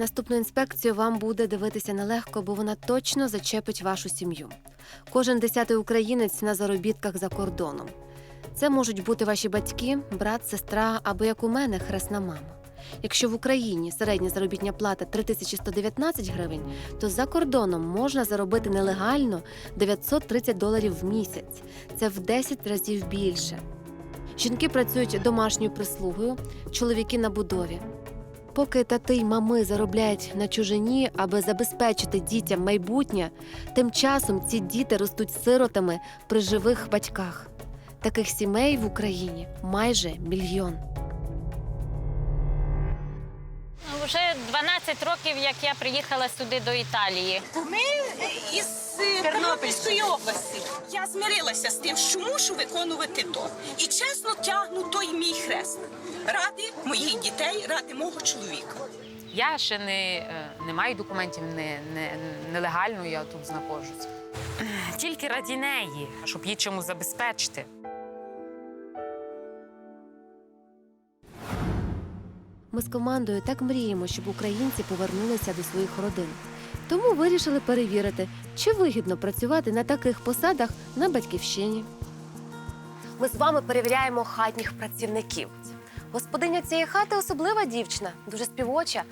Наступну інспекцію вам буде дивитися нелегко, бо вона точно зачепить вашу сім'ю. Кожен десятий українець на заробітках за кордоном. Це можуть бути ваші батьки, брат, сестра або як у мене хресна мама. Якщо в Україні середня заробітня плата 3119 гривень, то за кордоном можна заробити нелегально 930 доларів в місяць. Це в 10 разів більше. Жінки працюють домашньою прислугою, чоловіки на будові. Поки тати й мами заробляють на чужині, аби забезпечити дітям майбутнє, тим часом ці діти ростуть сиротами при живих батьках. Таких сімей в Україні майже мільйон. Вже 12 років, як я приїхала сюди до Італії. Ми е, із е, Тернопільської області. Я змирилася з тим, що мушу виконувати то. І чесно тягну той мій хрест. Ради моїх дітей, ради мого чоловіка. Я ще не, е, не маю документів не, не, нелегально, я тут знаходжусь. Тільки раді неї, щоб її чомусь забезпечити. Ми з командою так мріємо, щоб українці повернулися до своїх родин. Тому вирішили перевірити, чи вигідно працювати на таких посадах на батьківщині. Ми з вами перевіряємо хатніх працівників. Господиня цієї хати особлива дівчина, дуже співоча,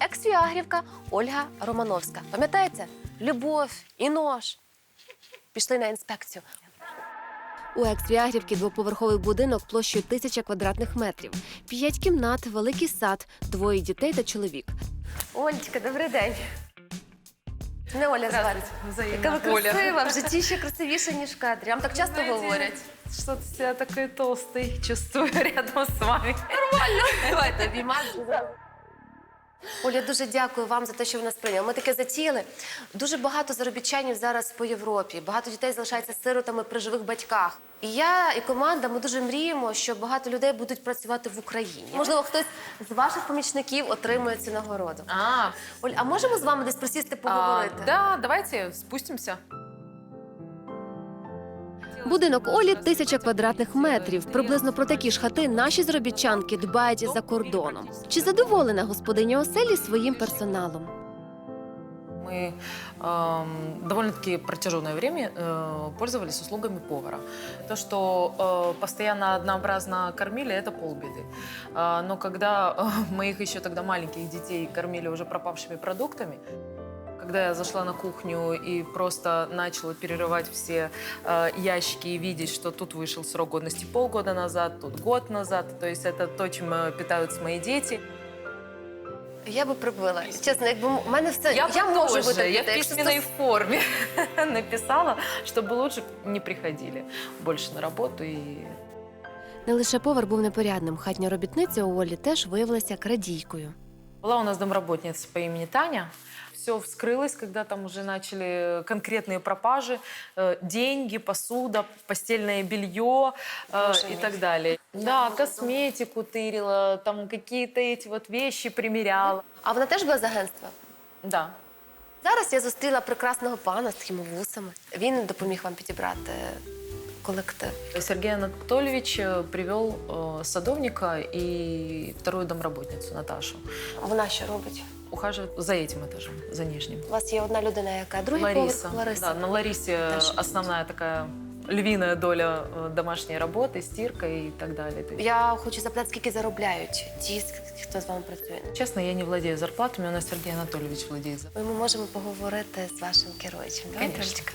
екс-фіагрівка Ольга Романовська. Пам'ятаєте? Любов і нож. Пішли на інспекцію. У екс-фіагрівки двоповерховий будинок площею тисяча квадратних метрів, п'ять кімнат, великий сад, двоє дітей та чоловік. Олечка, добрий день. Не Оля звати. Яка ви красива, в житті ще красивіша, ніж в кадрі. Вам так часто говорять. Что-то себя такой толстый чувствую рядом с вами. Нормально. Давайте обійматися. Оля, дуже дякую вам за те, що ви нас прийняли. Ми таке затіяли. Дуже багато заробітчанів зараз по Європі. Багато дітей залишаються сиротами при живих батьках. І я і команда ми дуже мріємо, що багато людей будуть працювати в Україні. Можливо, хтось з ваших помічників отримує цю нагороду. А, Оль, а можемо з вами десь присісти а, поговорити? да, давайте спустимся. Будинок Олі тисяча квадратних метрів. Приблизно про такі ж хати наші заробітчанки дбають за кордоном. Чи задоволена господиня оселі своїм персоналом? Мы эм, довольно-таки протяженное время э, пользовались услугами повара. То, что э, постоянно однообразно кормили, это полбеды. А, но когда э, моих еще тогда маленьких детей кормили уже пропавшими продуктами, когда я зашла на кухню и просто начала перерывать все э, ящики и видеть, что тут вышел срок годности полгода назад, тут год назад, то есть это то, чем э, питаются мои дети. Я би прибила. Чесно, якби у мене все я, бы можу тоже, витерпіти. я в Якщо письменной це- форме написала, чтобы лучше не приходили больше на работу и Не лише повар був непорядним, хатня робітниця у Олі теж виявилася крадійкою. Была у нас домработница по имени Таня. Все вскрылось, когда там уже начали конкретные пропажи, э, деньги, посуда, постельное белье э, Боже и мой. так далее. Да, косметику тырила, там какие-то эти вот вещи примеряла. А вона теж була з агентства. Да. Зараз я зустріла прекрасного пана з такими вусами. Він допоміг вам підібрати колектив. Сергей Анатольевич э, привел э, садовника и вторую домработницу Наташу. А вона що робить? Ухаживает за этим этажом, за нижним. У вас є одна людина, яка другий Лариса. поверх Лариса. Да, на Ларисе Теж. основная такая львиная доля э, домашней работы, стирка и так далее. То есть, Я хочу запитати, скільки заробляють ті, хто з вами працює. Честно, я не владею зарплатами, у нас Сергей Анатольевич владеет зарплатами. Ми можемо поговорити з вашим керуючим. Давайте, Конечно. Олечка.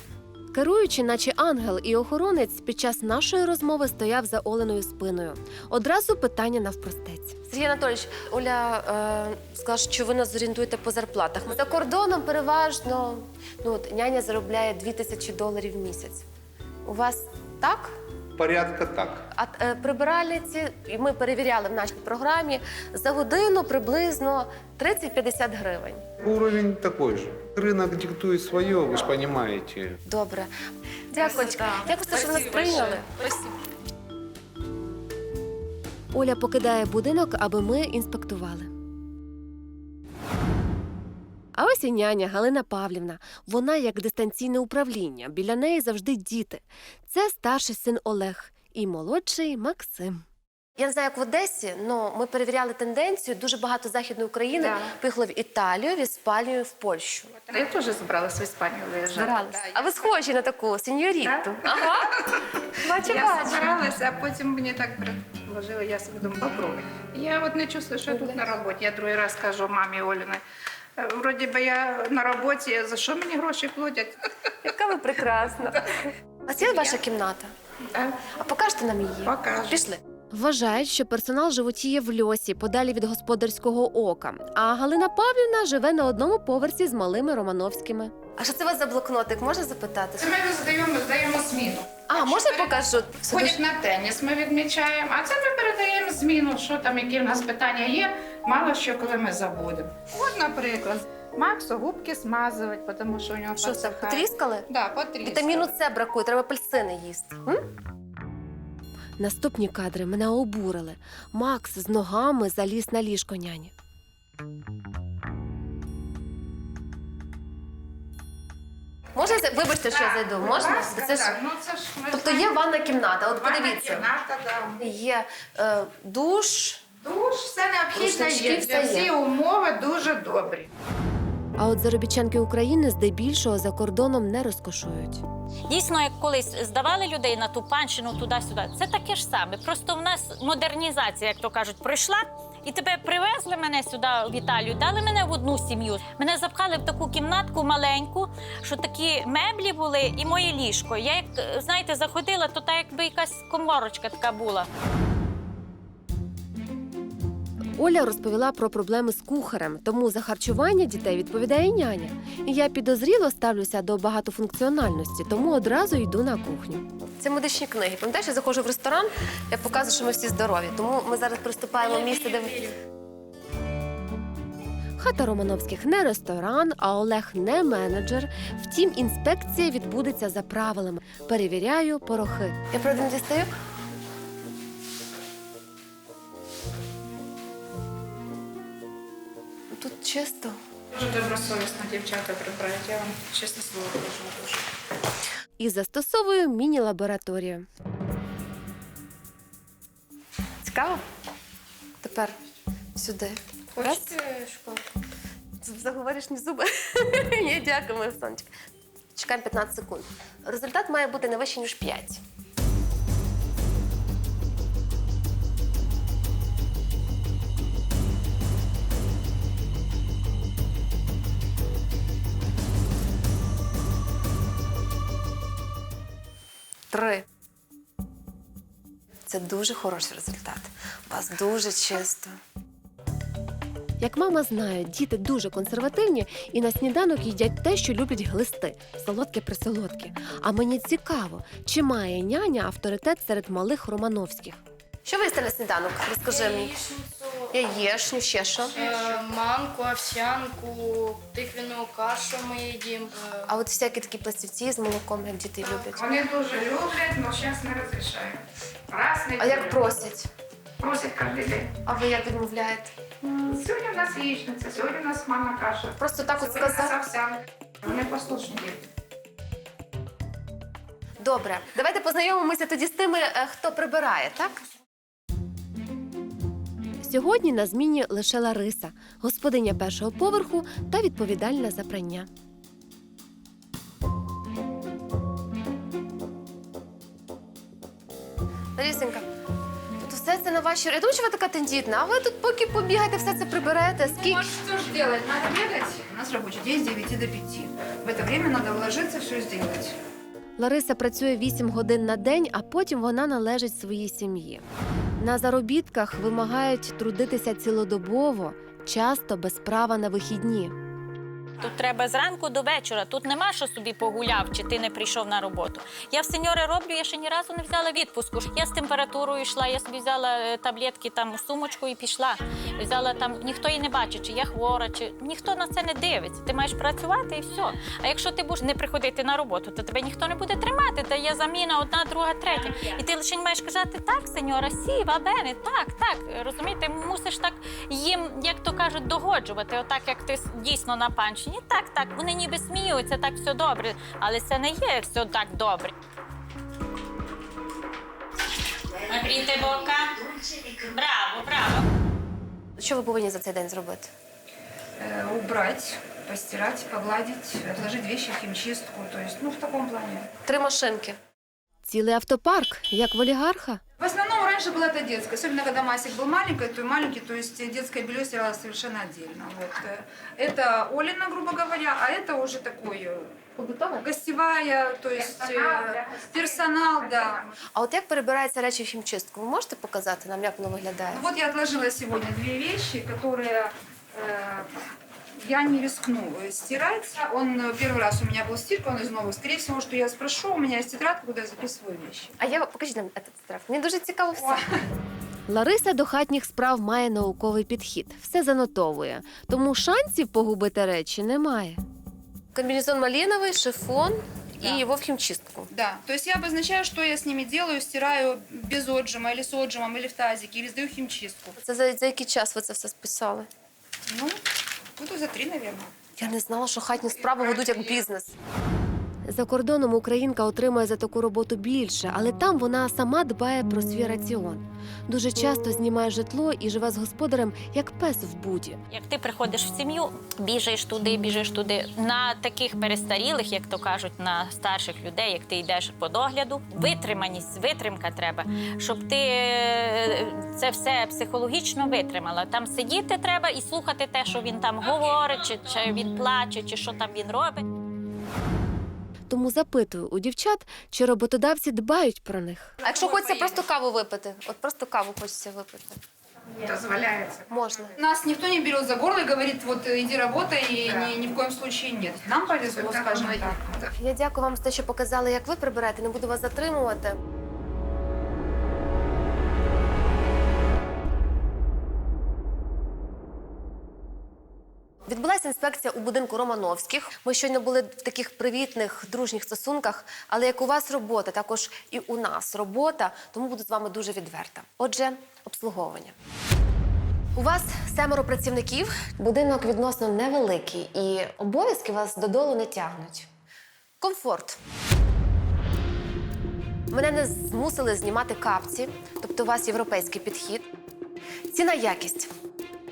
Керуючий, наче ангел і охоронець, під час нашої розмови стояв за Оленою спиною. Одразу питання навпростець. Сергій Анатолійович, Оля е, сказала, що ви нас зорієнтуєте по зарплатах. За кордоном переважно ну, от, няня заробляє 2 тисячі доларів в місяць. У вас так? Порядка так. А е, прибиральниці, і ми перевіряли в нашій програмі, за годину приблизно 30-50 гривень. Уровень такой же. Рынок диктует свое, вы же понимаете. Добре. Дякую. Дякую, що ви нас прийняли. Оля покидає будинок, аби ми інспектували. А ось і няня Галина Павлівна. Вона як дистанційне управління. Біля неї завжди діти. Це старший син Олег і молодший Максим. Я не знаю, як в Одесі, але ми перевіряли тенденцію. Дуже багато західної України Да. поїхало в Італію, в Іспанію, в Польщу. Я тоже собралась в выезжать. Збирались. Да, А ви схожі на таку сеньоріту. Ага. Бачу, Я бачу. собиралась, а потім мені так предложили, я собі думаю, попробуй. Я от не чувствую, що я тут на роботі. Я другий раз кажу мамі Оліни, «Е, вроді би я на роботі, за що мені гроші платять? Яка ви прекрасна. А це ваша кімната? А покажете нам її? Покажу. Пішли. Вважають, що персонал животіє в льосі, подалі від господарського ока. А Галина Павлівна живе на одному поверсі з малими Романовськими. А що це у вас за блокнотик? Можна запитати? Це ми здаємо, здаємо зміну. А, можна я покажу? Ходять на теніс, ми відмічаємо, а це ми передаємо зміну, що там, які в нас питання є, мало що, коли ми забудемо. От, наприклад, Максу губки смазувати, тому що у нього Що це, потріскали? Да, потріскали. Вітаміну С бракує, треба апельсини їсти. М? Наступні кадри мене обурили. Макс з ногами заліз на ліжко няні. Можна я- вибачте, що я зайду? Можна? Це ж... Ну, це ж ми Тобто є знаємо. ванна кімната. От Ванна подивіться. кімната, да. Є е, душ, Душ, все необхідне Рушнички, є. все Всі є. умови дуже добрі. А от заробітчанки України здебільшого за кордоном не розкошують. Дійсно, як колись здавали людей на ту панщину туди-сюди, це таке ж саме. Просто в нас модернізація, як то кажуть, пройшла. І тебе привезли мене сюди в Італію, дали мене в одну сім'ю. Мене запхали в таку кімнатку маленьку, що такі меблі були, і моє ліжко. Я як знаєте, заходила, то так якби якась коморочка така була. Оля розповіла про проблеми з кухарем, тому за харчування дітей відповідає няня. І я підозріло ставлюся до багатофункціональності, тому одразу йду на кухню. Це медичні книги. Пам'ятаєш, я заходжу в ресторан, я показую, що ми всі здорові. Тому ми зараз приступаємо в місце, де Хата Романовських не ресторан, а Олег не менеджер. Втім, інспекція відбудеться за правилами. Перевіряю порохи. Я правда не дістаю? Чисто. Дуже добросовісно дівчата прибирають. Я вам чесне слово кажу дуже. І застосовую міні-лабораторію. Цікаво? Тепер сюди. Раз. шоколад? Заговориш мені зуби? Ні, дякую, моє сонечко. Чекаємо 15 секунд. Результат має бути не вищий, ніж 5. Це дуже хороший результат. У вас дуже чисто. Як мама знає, діти дуже консервативні і на сніданок їдять те, що люблять глисти солодке присолодке. А мені цікаво, чи має няня авторитет серед малих романовських. Що ви їсте на сніданок? Розкажи мені. Яєшню, ще що? е, манку, овсянку, тиквяну кашу ми їдимо. Е, А от всякі такі пластівці з молоком, як діти люблять. Вони дуже люблять, але зараз не розрішають. Раз не А як просять? Просять кожен день. А ви як відмовляєте? М, Сьогодні в нас яєчниця, сьогодні у нас мама каша. Просто так от Сьогодні нас овсянка. Вони послушні діти. Добре, давайте познайомимося тоді з тими, е, хто прибирає, так? Сьогодні на зміні лише Лариса, господиня першого поверху та відповідальна за прання. Ларісенька, тут все це на вашій... Я думаю, що ви така тендітна, а ви тут поки побігаєте, все це приберете. Скільки? что ж делать? Надо бегать. У нас рабочий день с 9 до 5. В это время надо вложиться, все сделать. Лариса працює 8 годин на день, а потім вона належить своїй сім'ї. На заробітках вимагають трудитися цілодобово, часто без права на вихідні. Тут треба зранку до вечора. Тут нема що собі погуляв, чи ти не прийшов на роботу. Я в сеньори роблю, я ще ні разу не взяла відпуску. Я з температурою йшла, я собі взяла е, таблетки там у сумочку і пішла. Взяла там, ніхто її не бачить, чи я хвора, чи ніхто на це не дивиться. Ти маєш працювати і все. А якщо ти будеш не приходити на роботу, то тебе ніхто не буде тримати. Та є заміна одна, друга, третя. І ти лише маєш казати так, сеньора, сі, бабене, так, так. Розумієте, мусиш так їм, як то кажуть, догоджувати, отак як ти дійсно на панщині. Так, так, вони ніби сміються, так все добре, але це не є все так добре. Набрійте бока. Що ви повинні за цей день зробити? Э, убрать, постирать, погладить, отложить вещи в химчистку. То ну, в таком плане. Три машинки. Цілий автопарк, як в олігарха В основном раньше было это детское. Особенно когда Масик был маленький, то маленький, то есть детское белье стиралось совершенно отдельно. Вот. э, Это Олина, грубо говоря, а это уже такой э, гостевая, то есть э, персонал, да. А от як перебираються речі в хімчистку? Ви можете показати нам, як воно виглядає? Вот я отложила сегодня две вещи, которые э, я не рискну э, стирать. Он э, первый раз у меня был стирка, он из новых. Скорее всего, что я спрошу, у меня есть тетрадка, куда я записываю вещи. А я покажіть нам этот страх. Мені дуже цікаво все. Лариса до хатніх справ має науковий підхід, все занотовує, тому шансів погубити речі немає. Комбінезон маліновий, шифон і Да. його в хімчистку. Да, то есть я обозначаю, что я с ними делаю, стираю без отжима или с отжимом, или в тазике, или сдаю в химчистку. Це за, за який час ви це все списали? Ну, года за три, наверное. Я не знала, що хатні справи ведуть як бізнес. За кордоном українка отримує за таку роботу більше, але там вона сама дбає про свій раціон. Дуже часто знімає житло і живе з господарем як пес в буді. Як ти приходиш в сім'ю, біжиш туди, біжиш туди. На таких перестарілих, як то кажуть, на старших людей, як ти йдеш по догляду, витриманість, витримка треба, щоб ти е, це все психологічно витримала. Там сидіти треба і слухати те, що він там говорить, чи, чи він плаче, чи що там він робить. Тому запитую у дівчат, чи роботодавці дбають про них. А якщо хочеться просто каву випити, от просто каву хочеться випити. Дозволяется. Можна. Нас никто не берет за горло и говорит, вот иди работай, и ни, ни в коем случае нет. Нам повезло, скажем так. Я дякую вам за те, що показали, як ви прибираєте. Не буду вас затримувати. Відбулася інспекція у будинку Романовських. Ми щойно були в таких привітних, дружніх стосунках. Але як у вас робота, також і у нас робота, тому буду з вами дуже відверта. Отже, обслуговування. У вас семеро працівників. Будинок відносно невеликий, і обов'язки вас додолу не тягнуть. Комфорт. Мене не змусили знімати капці, тобто у вас європейський підхід. Ціна якість.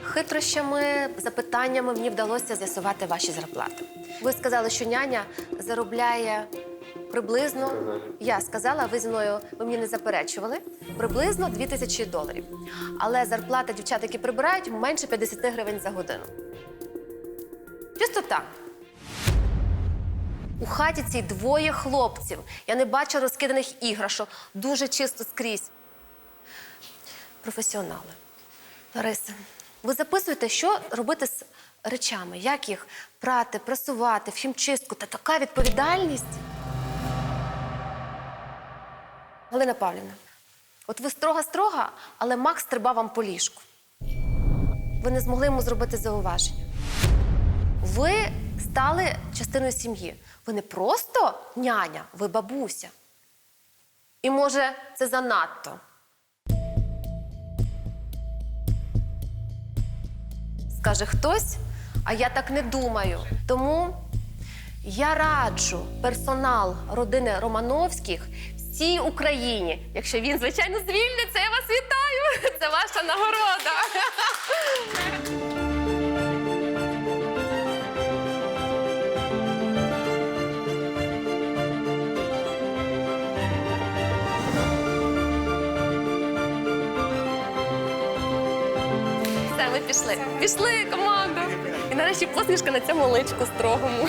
Хитрощами, запитаннями мені вдалося з'ясувати ваші зарплати. Ви сказали, що няня заробляє приблизно. Я сказала, ви зі мною ви мені не заперечували. Приблизно 2 тисячі доларів. Але зарплата дівчат, які прибирають, менше 50 гривень за годину. Чисто так. У хаті цій двоє хлопців. Я не бачу розкиданих іграшок. Дуже чисто скрізь. Професіонали. Лариса, ви записуєте, що робити з речами, як їх прати, прасувати, в хімчистку. Та така відповідальність. Галина Павлівна, от ви строга-строга, але Макс стрибав вам по ліжку. Ви не змогли йому зробити зауваження. Ви стали частиною сім'ї. Ви не просто няня, ви бабуся. І може, це занадто. Скаже хтось, а я так не думаю. Тому я раджу персонал родини Романовських всій Україні. Якщо він, звичайно, звільниться, я вас вітаю! Це ваша нагорода. Пішли. Пішли, команда. І нарешті посмішка на цьому личку строгому.